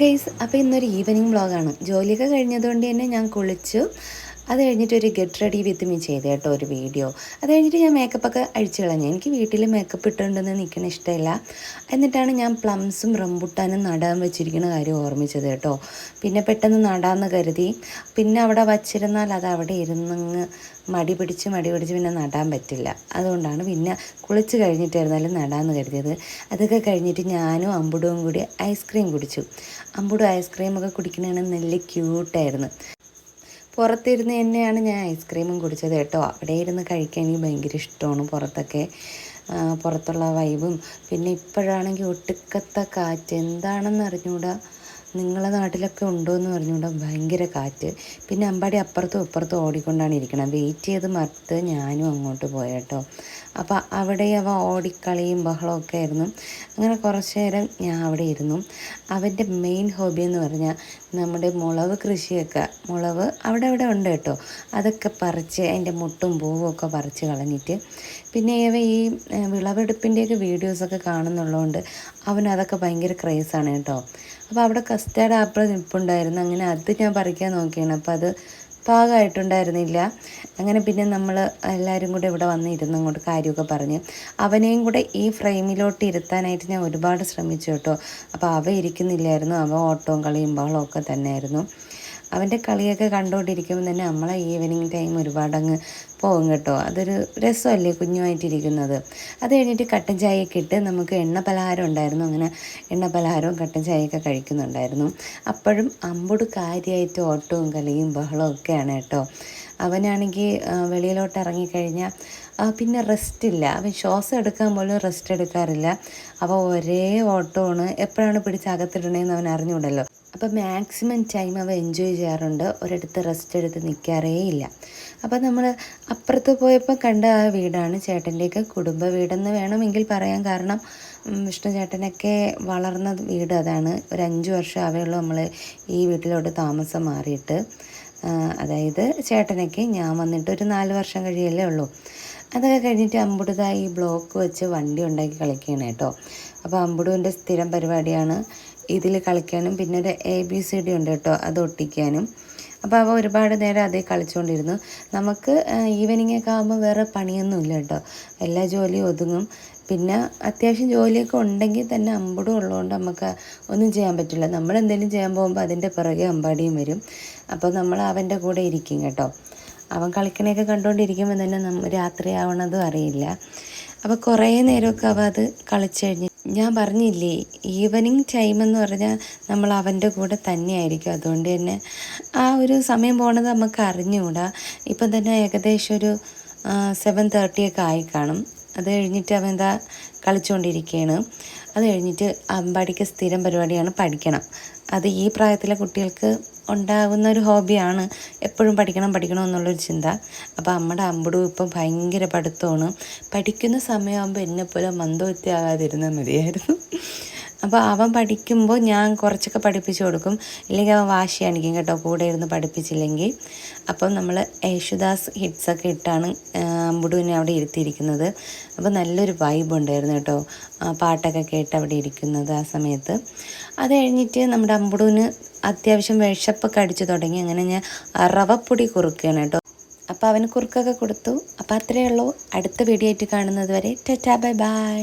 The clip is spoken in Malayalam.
ഗൈസ് അപ്പോൾ ഇന്നൊരു ഈവനിങ് വ്ളോഗാണ് ജോലിയൊക്കെ കഴിഞ്ഞതുകൊണ്ട് തന്നെ ഞാൻ കുളിച്ചു. അത് കഴിഞ്ഞിട്ട് ഒരു ഗെറ്റ് റെഡി വിത്ത് മീ ചെയ്ത കേട്ടോ ഒരു വീഡിയോ അത് കഴിഞ്ഞിട്ട് ഞാൻ മേക്കപ്പൊക്കെ അഴിച്ചു കളഞ്ഞു. എനിക്ക് വീട്ടിൽ മേക്കപ്പ് ഇട്ടുകൊണ്ടെന്ന് നിൽക്കണ ഇഷ്ടമില്ല എന്നിട്ടാണ് ഞാൻ പ്ലംസും റംബുട്ടാനും നടാൻ വെച്ചിരിക്കുന്ന കാര്യം ഓർമ്മിച്ചത് കേട്ടോ. പിന്നെ പെട്ടെന്ന് നടാമെന്ന് കരുതി. പിന്നെ അവിടെ വച്ചിരുന്നാൽ അത് അവിടെ ഇരുന്നങ്ങ് മടി പിടിച്ച് മടി പിടിച്ച് പിന്നെ നടാൻ പറ്റില്ല. അതുകൊണ്ടാണ് പിന്നെ കുളിച്ച് കഴിഞ്ഞിട്ടായിരുന്നാലും നടാമെന്ന് കരുതിയത്. അതൊക്കെ കഴിഞ്ഞിട്ട് ഞാനും അമ്പുടവും കൂടി ഐസ്ക്രീം കുടിച്ചു. അമ്പുടും ഐസ്ക്രീമൊക്കെ കുടിക്കണതാണ് നല്ല ക്യൂട്ടായിരുന്നു പുറത്തിരുന്ന് തന്നെയാണ് ഞാൻ ഐസ്ക്രീമും കുടിച്ചത് കേട്ടോ. അവിടെ ഇരുന്ന് കഴിക്കാൻ എനിക്ക് ഭയങ്കര ഇഷ്ടമാണ് പുറത്തൊക്കെ. പുറത്തുള്ള വൈബും പിന്നെ ഇപ്പോഴാണെങ്കിൽ ഒട്ടുക്കത്തെ കാറ്റ്. എന്താണെന്ന് അറിഞ്ഞൂടാ നിങ്ങളെ നാട്ടിലൊക്കെ ഉണ്ടോ എന്ന് പറഞ്ഞുകൊണ്ട് ഭയങ്കര കാറ്റ്. പിന്നെ അമ്പാടി അപ്പുറത്തും ഇപ്പുറത്തും ഓടിക്കൊണ്ടാണ് ഇരിക്കണം വെയിറ്റ് ചെയ്ത് മറുത്ത് ഞാനും അങ്ങോട്ട് പോയേട്ടോ. അപ്പോൾ അവിടെ അവ ഓടിക്കളിയും ബഹളമൊക്കെ ആയിരുന്നു. അങ്ങനെ കുറച്ച് നേരം ഞാൻ അവിടെ ഇരുന്നു. അവന്റെ മെയിൻ ഹോബി എന്ന് പറഞ്ഞാൽ നമ്മുടെ മുളക് കൃഷിയൊക്കെ. മുളവ് അവിടെ അവിടെ ഉണ്ട് കേട്ടോ. അതൊക്കെ പറിച്ച് അതിന്റെ മുട്ടും പൂവും ഒക്കെ പറിച്ച് കളഞ്ഞിട്ട്. പിന്നെ ഇവ ഈ വിളവെടുപ്പിന്റെയൊക്കെ വീഡിയോസൊക്കെ കാണുന്നുള്ളതുകൊണ്ട് അവൻ അതൊക്കെ ഭയങ്കര ക്രേസാണ് കേട്ടോ. അപ്പോൾ അവിടെ കസ്റ്റാർഡ് ആപ്പിൾ നിൽപ്പുണ്ടായിരുന്നു അങ്ങനെ അത് ഞാൻ പറിക്കാൻ നോക്കിയാണ്. അപ്പോൾ അത് പാകമായിട്ടുണ്ടായിരുന്നില്ല അങ്ങനെ പിന്നെ നമ്മൾ എല്ലാവരും കൂടെ ഇവിടെ വന്നിരുന്ന് അങ്ങോട്ട് കാര്യമൊക്കെ പറഞ്ഞ്. അവനെയും കൂടെ ഈ ഫ്രെയിമിലോട്ട് ഇരുത്താനായിട്ട് ഞാൻ ഒരുപാട് ശ്രമിച്ചു കേട്ടോ. അപ്പോൾ അവ ഇരിക്കുന്നില്ലായിരുന്നു. അവ ഓട്ടവും കളിയും ബഹളവും ഒക്കെ തന്നെയായിരുന്നു. അവന്റെ കളിയൊക്കെ കണ്ടുകൊണ്ടിരിക്കുമ്പോൾ തന്നെ നമ്മളെ ഈവനിങ് ടൈം ഒരുപാട് അങ്ങ് പോകും കേട്ടോ. അതൊരു രസമല്ലേ കുഞ്ഞുമായിട്ടിരിക്കുന്നത്. അത് കഴിഞ്ഞിട്ട് കട്ടൻ ചായയൊക്കെ ഇട്ട് നമുക്ക് എണ്ണ പലഹാരം ഉണ്ടായിരുന്നു. അങ്ങനെ എണ്ണ പലഹാരവും കട്ടൻ ചായയൊക്കെ കഴിക്കുന്നുണ്ടായിരുന്നു. അപ്പോഴും അമ്പുട് കാര്യമായിട്ട് ഓട്ടവും കളിയും ബഹളവും ഒക്കെയാണ് കേട്ടോ. അവനാണെങ്കിൽ വെളിയിലോട്ട് ഇറങ്ങിക്കഴിഞ്ഞാൽ പിന്നെ റെസ്റ്റ് ഇല്ല. അവൻ ശ്വാസം എടുക്കാൻ പോലും റെസ്റ്റ് എടുക്കാറില്ല. അവ ഒരേ ഓട്ടമാണ്. എപ്പോഴാണ് പിടിച്ച് അകത്തിടണേന്ന് അവൻ അറിഞ്ഞൂടല്ലോ. അപ്പോൾ മാക്സിമം ടൈം അവ എൻജോയ് ചെയ്യാറുണ്ട്. ഒരിടത്ത് റെസ്റ്റ് എടുത്ത് നിൽക്കാറേ ഇല്ല. അപ്പോൾ നമ്മൾ അപ്പുറത്ത് പോയപ്പോൾ കണ്ട ആ വീടാണ് ചേട്ടന്റെയൊക്കെ കുടുംബ വീടെന്ന് വേണമെങ്കിൽ പറയാൻ കാരണം വിഷ്ണു ചേട്ടനൊക്കെ വളർന്ന വീട് അതാണ്. ഒരു അഞ്ച് വർഷം ആവേയുള്ളൂ നമ്മൾ ഈ വീട്ടിലോട്ട് താമസം മാറിയിട്ട്. അതായത് ചേട്ടനൊക്കെ ഞാൻ വന്നിട്ട് ഒരു നാല് വർഷം കഴിയല്ലേ ഉള്ളൂ. അതൊക്കെ കഴിഞ്ഞിട്ട് അമ്പുടുത ഈ ബ്ലോക്ക് വെച്ച് വണ്ടി ഉണ്ടാക്കി കളിക്കുകയാണ് കേട്ടോ. അപ്പോൾ അമ്പുടുവിന്റെ സ്ഥിരം പരിപാടിയാണ് ഇതിൽ കളിക്കാനും പിന്നെ ഒരു എ ബി സി ഡി ഉണ്ട് കേട്ടോ അത് ഒട്ടിക്കാനും. അപ്പോൾ അവ ഒരുപാട് നേരം അതേ കളിച്ചുകൊണ്ടിരുന്നു നമുക്ക് ഈവനിങ് ഒക്കെ ആകുമ്പോൾ വേറെ പണിയൊന്നുമില്ല കേട്ടോ. എല്ലാ ജോലിയും ഒതുങ്ങും. പിന്നെ അത്യാവശ്യം ജോലിയൊക്കെ ഉണ്ടെങ്കിൽ തന്നെ അമ്പടും ഉള്ളതുകൊണ്ട് നമുക്ക് ഒന്നും ചെയ്യാൻ പറ്റില്ല. നമ്മൾ എന്തെങ്കിലും ചെയ്യാൻ പോകുമ്പോൾ അതിന്റെ പിറകെ അമ്പാടിയും വരും. അപ്പോൾ നമ്മൾ അവന്റെ കൂടെ ഇരിക്കും കേട്ടോ. അവൻ കളിക്കണയൊക്കെ കണ്ടുകൊണ്ടിരിക്കുമ്പോൾ തന്നെ നമ്മൾ രാത്രിയാവണതും അറിയില്ല. അപ്പോൾ കുറേ നേരമൊക്കെ അവ അത് കളിച്ചു കഴിഞ്ഞ് ഞാൻ പറഞ്ഞില്ലേ ഈവനിങ് ടൈം എന്ന് പറഞ്ഞാൽ നമ്മൾ അവന്റെ കൂടെ തന്നെയായിരിക്കും. അതുകൊണ്ട് തന്നെ ആ ഒരു സമയം പോണത് നമുക്ക് അറിഞ്ഞുകൂടാ ഇപ്പം തന്നെ ഏകദേശം ഒരു സെവൻ തേർട്ടിയൊക്കെ ആയി കാണും. അത് കഴിഞ്ഞിട്ട് അവൻ എന്താ കളിച്ചുകൊണ്ടിരിക്കുകയാണ് അത് കഴിഞ്ഞിട്ട് അമ്പാടിക്ക് സ്ഥിരം പരിപാടിയാണ് പഠിക്കണം. അത് ഈ പ്രായത്തിലെ കുട്ടികൾക്ക് ഉണ്ടാകുന്ന ഒരു ഹോബിയാണ് എപ്പോഴും പഠിക്കണം പഠിക്കണം എന്നുള്ളൊരു ചിന്ത. അപ്പോൾ അമ്മയുടെ അമ്പടു ഇപ്പം ഭയങ്കര പഠിത്തമാണ്. പഠിക്കുന്ന സമയമാകുമ്പോൾ എന്നെപ്പോലെ മന്ദവൃത്തിയാകാതിരുന്നാൽ മതിയായിരുന്നു. അപ്പോൾ അവൻ പഠിക്കുമ്പോൾ ഞാൻ കുറച്ചൊക്കെ പഠിപ്പിച്ചു കൊടുക്കും. ഇല്ലെങ്കിൽ അവൻ വാശി കാണിക്കും കേട്ടോ കൂടെ ഇരുന്ന് പഠിപ്പിച്ചില്ലെങ്കിൽ. അപ്പം നമ്മൾ യേശുദാസ് ഹിറ്റ്സൊക്കെ ഇട്ടാണ് അമ്പുടുവിനെ അവിടെ ഇരുത്തിയിരിക്കുന്നത്. അപ്പോൾ നല്ലൊരു വൈബ് ഉണ്ടായിരുന്നു കേട്ടോ പാട്ടൊക്കെ കേട്ട് അവിടെ ഇരിക്കുന്നത് ആ സമയത്ത്. അത് കഴിഞ്ഞിട്ട് നമ്മുടെ അമ്പുടുവിന് അത്യാവശ്യം വിഷപ്പൊക്കെ അടിച്ചു തുടങ്ങി. അങ്ങനെ ഞാൻ റവപ്പൊടി കുറുക്കുകയാണ് കേട്ടോ. അപ്പോൾ അവന് കുറുക്കൊക്കെ കൊടുത്തു. അപ്പോൾ അത്രയേ ഉള്ളൂ. അടുത്ത വീഡിയോ ആയിട്ട് കാണുന്നത് വരെ. Tata bye bye.